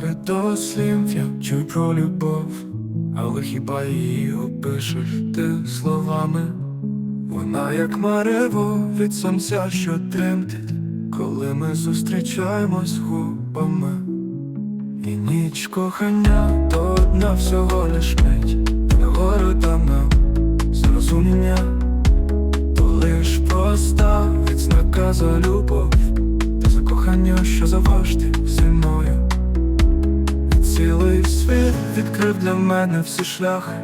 багато слів я чую про любов, але хіба її опишеш ти словами? Вона як марево від сонця, що тремтить, коли ми зустрічаємось губами. І ніч кохання то одна всього лиш мить, нагору там на зрозуміння, то лиш проста відзнака за любов, та за кохання, що завжди відкрив для мене всі шляхи,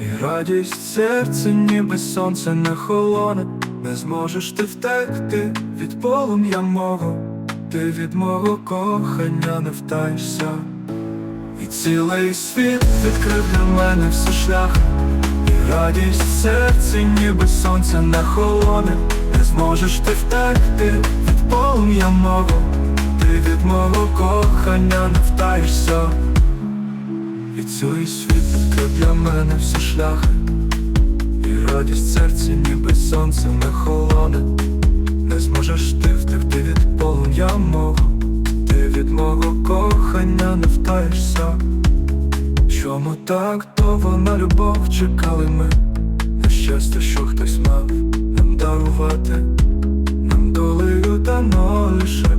і радість серце, ніби сонце не холоне, не зможеш ти втекти від полум'я мого, ти від мого кохання не втаєшся. І цілий світ відкрив для мене всі шляхи, і радість серце, ніби сонце не холоне, не зможеш ти втекти від полум'я мого, ти від мого кохання не втаєшся. І цілий світ відкрив для мене всі шляхи, і радість серця, ніби сонце не холоне, не зможеш ти втекти від полум'я мого, ти від мого кохання не втаєшся. Чому так довго на любов чекали ми? На щастя, що хтось мав нам дарувати, нам долею дано лише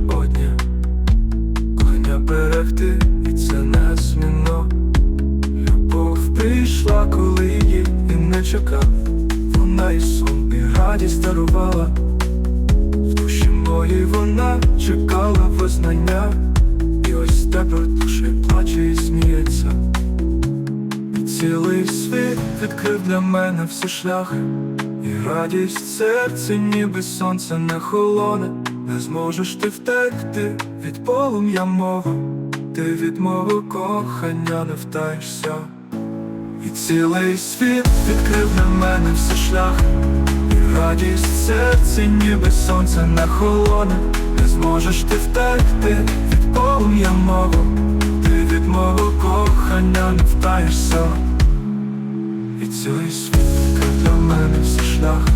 не чекав. Вона і сон, і радість дарувала. В душі моїй вона чекала визнання. І ось тепер душі плаче і сміється. Цілий світ відкрив для мене всі шляхи. І радість серце, ніби сонце не холоне. Не зможеш ти втекти від полум'я мого. Ти від мого кохання не втаєшся І цілий світ відкрив для мене все шлях, І радість серці, ніби сонце не холоне Не зможеш ти втекти від полум'я мого. Ти від мого кохання не втаєшся. І цілий світ відкрив для мене все шляхи